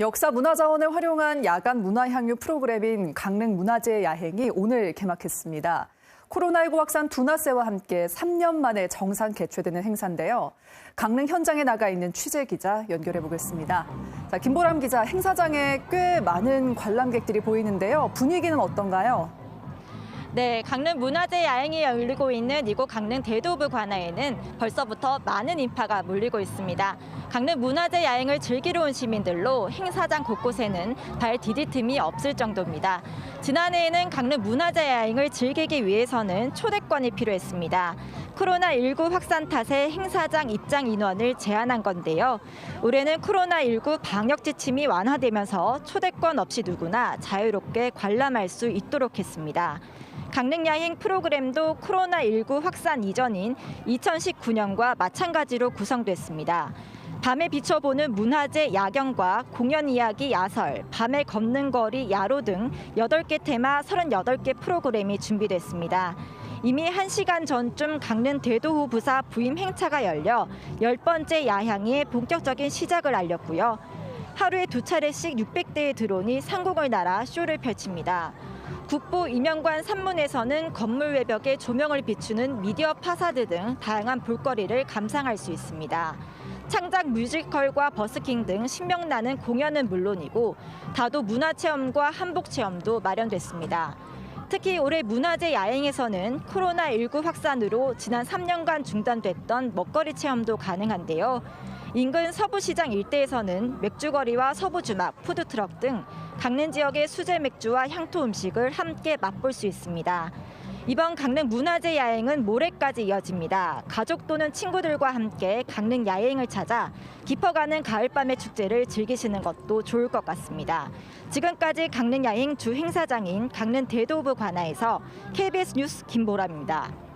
역사 문화 자원을 활용한 야간 문화 향유 프로그램인 강릉 문화제 야행이 오늘 개막했습니다. 코로나19 확산 둔화세와 함께 3년 만에 정상 개최되는 행사인데요. 강릉 현장에 나가 있는 취재 기자 연결해 보겠습니다. 자, 김보람 기자, 행사장에 꽤 많은 관람객들이 보이는데요. 분위기는 어떤가요? 네, 강릉 문화제 야행이 열리고 있는 이곳 강릉 대도부 관아에는 벌써부터 많은 인파가 몰리고 있습니다. 강릉 문화제 야행을 즐기러 온 시민들로 행사장 곳곳에는 발 디딜 틈이 없을 정도입니다. 지난해에는 강릉 문화제 야행을 즐기기 위해서는 초대권이 필요했습니다. 코로나19 확산 탓에 행사장 입장 인원을 제한한 건데요. 올해는 코로나19 방역 지침이 완화되면서 초대권 없이 누구나 자유롭게 관람할 수 있도록 했습니다. 강릉 야행 프로그램도 코로나19 확산 이전인 2019년과 마찬가지로 구성됐습니다. 밤에 비춰보는 문화제 야경과 공연 이야기 야설, 밤에 걷는 거리 야로 등 8개 테마 38개 프로그램이 준비됐습니다. 이미 1시간 전쯤 강릉 대도후 부사 부임 행차가 열려 10번째 야향의 본격적인 시작을 알렸고요. 하루에 두 차례씩 600대의 드론이 상공을 날아 쇼를 펼칩니다. 국보 임명관 산문에서는 건물 외벽에 조명을 비추는 미디어 파사드 등 다양한 볼거리를 감상할 수 있습니다. 창작 뮤지컬과 버스킹 등 신명나는 공연은 물론이고 다도 문화체험과 한복체험도 마련됐습니다. 특히 올해 문화제 야행에서는 코로나19 확산으로 지난 3년간 중단됐던 먹거리 체험도 가능한데요. 인근 서부시장 일대에서는 맥주거리와 서부주막, 푸드트럭 등 강릉 지역의 수제 맥주와 향토 음식을 함께 맛볼 수 있습니다. 이번 강릉 문화제 야행은 모레까지 이어집니다. 가족 또는 친구들과 함께 강릉 야행을 찾아 깊어가는 가을밤의 축제를 즐기시는 것도 좋을 것 같습니다. 지금까지 강릉 야행 주 행사장인 강릉 대도부 관아에서 KBS 뉴스 김보람입니다.